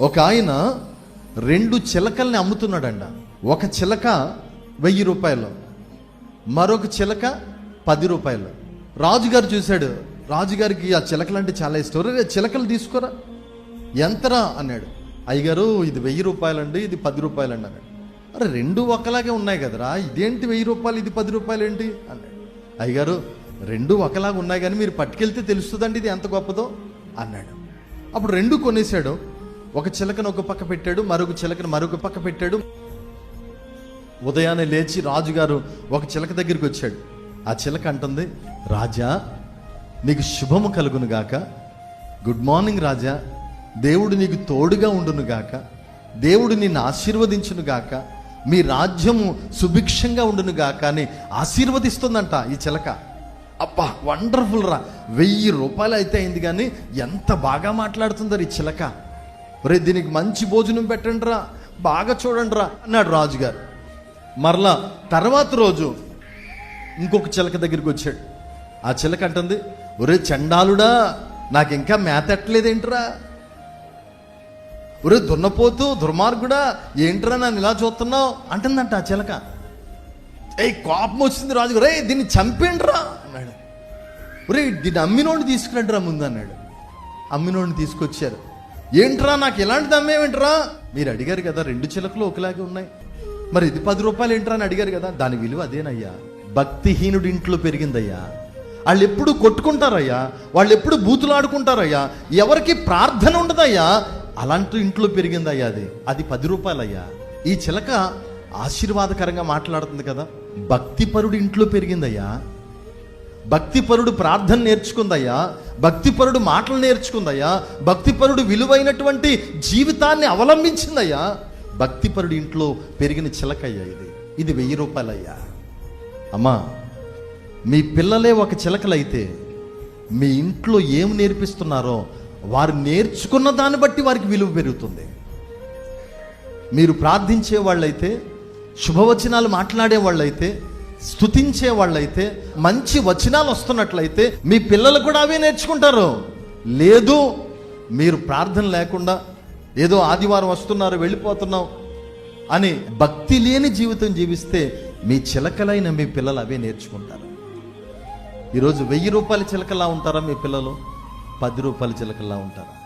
ఒక ఆయన రెండు చిలకల్ని అమ్ముతున్నాడంట. ఒక చిలక వెయ్యి రూపాయలు మరొక చిలక పది రూపాయలు. రాజుగారు చూశాడు రాజుగారికి ఆ చిలకలు అంటే చాలా ఇష్టం. రే చిలకలు తీసుకోరా? ఎంతరా? అన్నాడు. అయ్యగారు ఇది వెయ్యి రూపాయలండి ఇది పది రూపాయలండి అన్నాడు. అరే రెండు ఒకలాగే ఉన్నాయి కదరా ఇదేంటి వెయ్యి రూపాయలు ఇది పది రూపాయలు ఏంటి అన్నాడు. అయ్యగారు రెండు ఒకలాగా ఉన్నాయి కానీ మీరు పట్టుకెళ్తే తెలుస్తుందండి ఇది ఎంత గొప్పదో అన్నాడు. అప్పుడు రెండు కొనేశాడు. ఒక చిలకను ఒక పక్క పెట్టాడు మరొక చిలకను మరొక పక్క పెట్టాడు. ఉదయాన్నే లేచి రాజుగారు ఒక చిలక దగ్గరికి వచ్చాడు. ఆ చిలక అంటుంది రాజా నీకు శుభము కలుగును గాక. Good morning Raja. దేవుడు నీకు తోడుగా ఉండును గాక. దేవుడు నిన్ను ఆశీర్వదించును గాక. మీ రాజ్యము సుభిక్షంగా ఉండును గాక అని ఆశీర్వదిస్తుందంట ఈ చిలక. అబ్బా వండర్ఫుల్ రా. వెయ్యి రూపాయలు అయితే అయింది కానీ ఎంత బాగా మాట్లాడుతుందో ఈ చిలక. ఒరే దీనికి మంచి భోజనం పెట్టండి రా బాగా చూడండి రా అన్నాడు రాజుగారు. మరలా తర్వాత రోజు ఇంకొక చిలక దగ్గరికి వచ్చాడు. ఆ చిలక అంటుంది ఒరే చండాలుడా నాకు ఇంకా మేత ఎట్టలేదేంట్రా? ఒరే దున్నపోతూ దుర్మార్గుడా ఏంట్రా నన్ను ఇలా చూస్తున్నావు? అంటుందంట ఆ చిలక. ఏయ్ కోపం వచ్చింది రాజు రే దీన్ని చంపేండ్రా అన్నాడు. ఒరే దీన్ని అమ్మినోడిని తీసుకురండి రా ముందు అన్నాడు. అమ్మినోడిని తీసుకొచ్చారు. ఏంట్రా నాకు ఎలాంటి దమ్మే ఏంట్రా? మీరు అడిగారు కదా రెండు చిలకలు ఒకలాగే ఉన్నాయి. మరి ఇది పది రూపాయలు ఏంట్రా అని అడిగారు కదా దాని విలువ అదేనయ్యా. భక్తిహీనుడి ఇంట్లో పెరిగిందయ్యా. వాళ్ళు ఎప్పుడు కొట్టుకుంటారయ్యా? వాళ్ళు ఎప్పుడు బూతులు ఆడుకుంటారయ్యా ఎవరికి ప్రార్థన ఉండదయ్యా? అలాంటి ఇంట్లో పెరిగిందయ్యా అది. అది పది రూపాయలయ్యా. ఈ చిలక ఆశీర్వాదకరంగా మాట్లాడుతుంది కదా. భక్తిపరుడి ఇంట్లో పెరిగిందయ్యా. భక్తిపరుడు ప్రార్థన నేర్చుకుందయ్యా భక్తిపరుడు మాటలు నేర్చుకుందయ్యా భక్తిపరుడు విలువైనటువంటి జీవితాన్ని అవలంబించిందయ్యా. భక్తిపరుడి ఇంట్లో పెరిగిన చిలకయ్యా ఇది. ఇది వెయ్యి రూపాయలయ్యా. అమ్మా మీ పిల్లలే ఒక చిలకలైతే మీ ఇంట్లో ఏం నేర్పిస్తున్నారో వారు నేర్చుకున్న దాన్ని బట్టి వారికి విలువ పెరుగుతుంది. మీరు ప్రార్థించే వాళ్ళైతే శుభవచనాలు మాట్లాడే వాళ్ళైతే స్తుతించే వాళ్ళైతే మంచి వచనాలు వస్తున్నట్లయితే మీ పిల్లలు కూడా అవే నేర్చుకుంటారు. లేదు మీరు ప్రార్థన లేకుండా ఏదో ఆదివారం వస్తున్నారు వెళ్ళిపోతున్నాం అని భక్తి లేని జీవితం జీవిస్తే మీ చిలకలైన మీ పిల్లలు అవే నేర్చుకుంటారు. ఈరోజు వెయ్యి రూపాయల చిలకలా ఉంటారా మీ పిల్లలు? పది రూపాయల చిలకలా ఉంటారా?